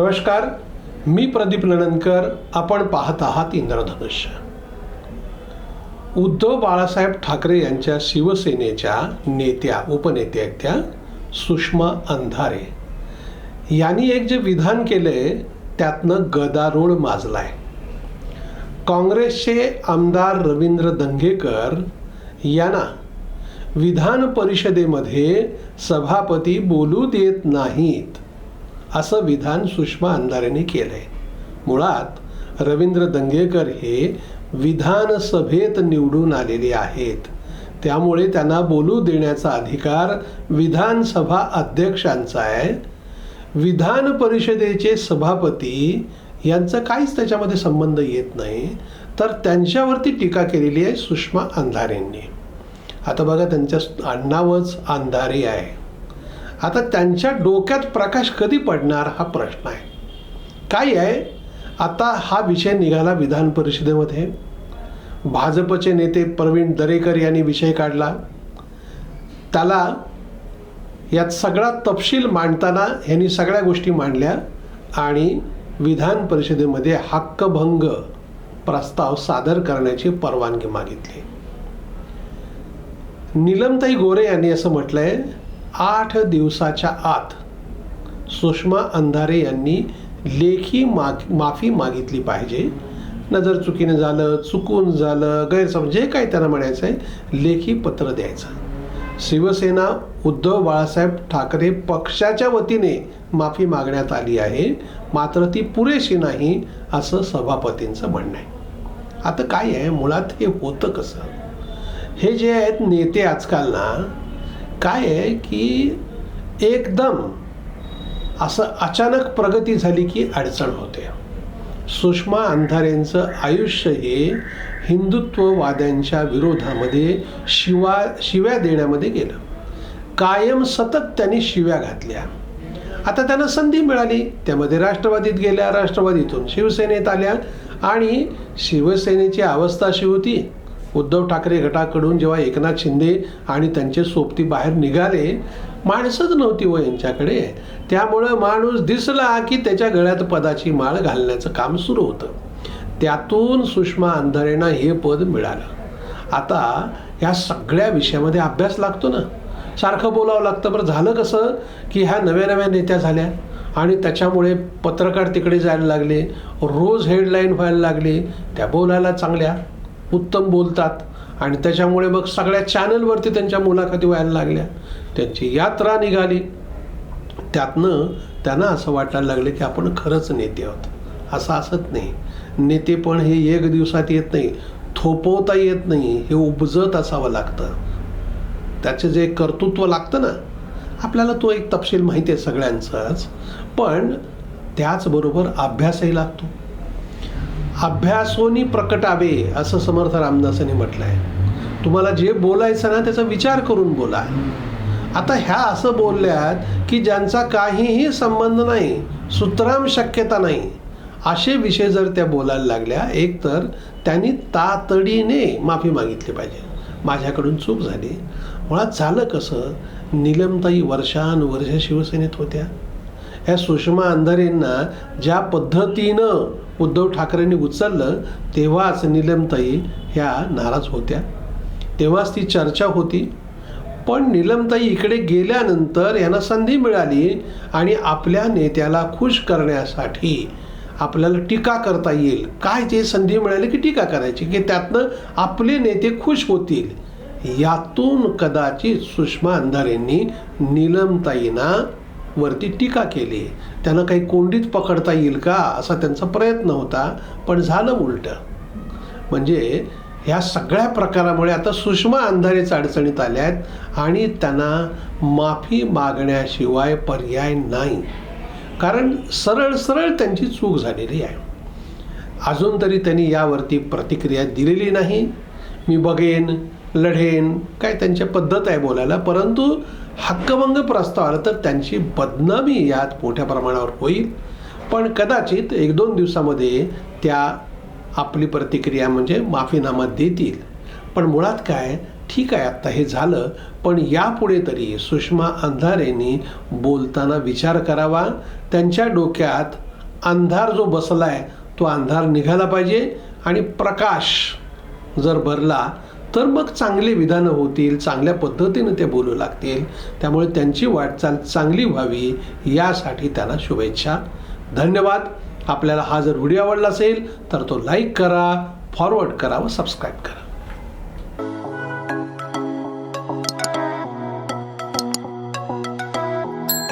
नमस्कार मी प्रदीप लणनकर आपण पाहत आहात इंद्रधनुष्य. उद्धव बाळासाहेब ठाकरे यांच्या शिवसेनेच्या नेत्या उपनेत्या आहेत त्या सुषमा अंधारे. यांनी एक जे विधान केलंय त्यातनं गदारोळ माजलाय. काँग्रेसचे आमदार रवींद्र दंगेकर यांना विधान परिषदेमध्ये सभापती बोलू देत नाहीत. असं विधान सुषमा अंधारेने केलंय. मुळात रवींद्र दंगेकर हे विधानसभेत निवडून आलेले आहेत. त्यामुळे त्यांना बोलू देण्याचा अधिकार विधानसभा अध्यक्षांचा आहे. विधान परिषदेचे सभापती यांचा काहीच त्याच्यामध्ये संबंध येत नाही तर त्यांच्यावरती टीका केलेली आहे सुषमा अंधारेंनी. आता बघा त्यांच्या आडनावच अंधारे आहे आता त्यांच्या डोक्यात प्रकाश कधी पडणार हा प्रश्न आहे. काय आहे? आता हा विषय निघाला विधान परिषदेमध्ये. भाजपचे नेते प्रवीण दरेकर यांनी विषय काढला. त्याला यात सगळा तपशील मांडताना ह्यांनी सगळ्या गोष्टी मांडल्या आणि विधान परिषदेमध्ये हक्कभंग प्रस्ताव सादर करण्याची परवानगी मागितली. नीलमताई गोरे यांनी असं म्हटलं आहे आठ दिवसाच्या आत सुषमा अंधारे यांनी लेखी माग माफी मागितली पाहिजे. नजर चुकीनं झालं चुकून झालं गैरसमज जे काही त्यांना म्हणायचं आहे लेखी पत्र द्यायचं. शिवसेना उद्धव बाळासाहेब ठाकरे पक्षाच्या वतीने माफी मागण्यात आली आहे. मात्र ती पुरेशी नाही असं सभापतींचं म्हणणं आहे. आता काय आहे? मुळात हे होतं कसं? हे जे आहेत नेते आजकाल ना काय आहे की एकदम असं अचानक प्रगती झाली की अडचण होते. सुषमा अंधारेंचं आयुष्य हे हिंदुत्ववाद्यांच्या विरोधामध्ये शिवा शिव्या देण्यामध्ये गेलं. कायम सतत त्यांनी शिव्या घातल्या. आता त्यांना संधी मिळाली. त्यामध्ये राष्ट्रवादीत गेल्या राष्ट्रवादीतून शिवसेनेत आल्या आणि शिवसेनेची अवस्था अशी होती उद्धव ठाकरे गटाकडून जेव्हा एकनाथ शिंदे आणि त्यांचे सोबती बाहेर निघाले माणसंच नव्हती व यांच्याकडे. त्यामुळं माणूस दिसला की त्याच्या गळ्यात पदाची माळ घालण्याचं काम सुरू होतं. त्यातून सुषमा अंधारेंना हे पद मिळालं. आता ह्या सगळ्या विषयामध्ये अभ्यास लागतो ना. सारखं बोलावं लागतं बरं. झालं कसं की ह्या नव्या नव्या नेत्या झाल्या आणि त्याच्यामुळे पत्रकार तिकडे जायला लागले रोज हेडलाईन व्हायला लागली. त्या बोलायला चांगल्या. उत्तम बोलतात. आणि त्याच्यामुळे मग सगळ्या चॅनलवरती त्यांच्या मुलाखती व्हायला लागल्या. त्यांची यात्रा निघाली. त्यातनं त्यांना असं वाटायला लागलं की आपण खरंच नेते आहोत. असं असत नाही. नेतेपण हे एक दिवसात येत नाही. थोपवता येत नाही. हे उपजत असावं लागतं. त्याचे जे कर्तृत्व लागतं ना आपल्याला तो एक तपशील माहिती आहे सगळ्यांचाच. पण त्याचबरोबर अभ्यासही लागतो. अभ्यासोनी प्रकटावे असं समर्थ रामदासांनी म्हटलं आहे तुम्हाला जे बोलायचं ना त्याचा विचार करून बोला. आता ह्या असं बोलल्यात की ज्यांचा काहीही संबंध नाही सुतराम शक्यता नाही असे विषय जर त्या बोलायला लागल्या एकतर त्यांनी तातडीने माफी मागितली पाहिजे. माझ्याकडून चूक झाली. मुळात झालं कसं? निलमताई वर्षानुवर्ष शिवसेनेत होत्या. ह्या सुषमा अंधारेंना ज्या पद्धतीनं उद्धव ठाकरेंनी उचललं तेव्हाच निलमताई ह्या नाराज होत्या. तेव्हाच ती चर्चा होती. पण निलमताई इकडे गेल्यानंतर यांना संधी मिळाली आणि आपल्या नेत्याला खुश करण्यासाठी आपल्याला टीका करता येईल. काय ते संधी मिळाली की टीका करायची की त्यातनं आपले नेते खुश होतील. यातून कदाचित सुषमा अंधारेंनी निलमताईंना वरती टीका केली. त्यांना काही कोंडीत पकडता येईल का असा त्यांचा प्रयत्न होता पण झालं उलटं. म्हणजे ह्या सगळ्या प्रकारामुळे आता सुषमा अंधारेच अडचणीत आल्या आहेत आणि त्यांना माफी मागण्याशिवाय पर्याय नाही. कारण सरळ सरळ त्यांची चूक झालेली आहे. अजून तरी त्यांनी यावरती प्रतिक्रिया दिलेली नाही. मी बघेन. लढेन काय त्यांच्या पद्धत आहे बोलायला परंतु हक्कभंग प्रस्ताव आला तर त्यांची बदनामी यात मोठ्या प्रमाणावर होईल. पण कदाचित एक दोन दिवसामध्ये त्या आपली प्रतिक्रिया म्हणजे माफीनामा देतील. पण मुळात काय? ठीक आहे आत्ता हे झालं. पण यापुढे तरी सुषमा अंधारेंनी बोलताना विचार करावा. त्यांच्या डोक्यात अंधार जो बसला आहे तो अंधार निघाला पाहिजे. आणि प्रकाश जर भरला तर मग चांगले विधानं होतील चांगल्या पद्धतीनं ते बोलू लागतील. त्यामुळे त्यांची वाटचाल चांगली व्हावी यासाठी त्यांना शुभेच्छा. धन्यवाद. आपल्याला हा जर व्हिडिओ आवडला असेल तर तो लाईक करा फॉरवर्ड करा व सबस्क्राईब करा.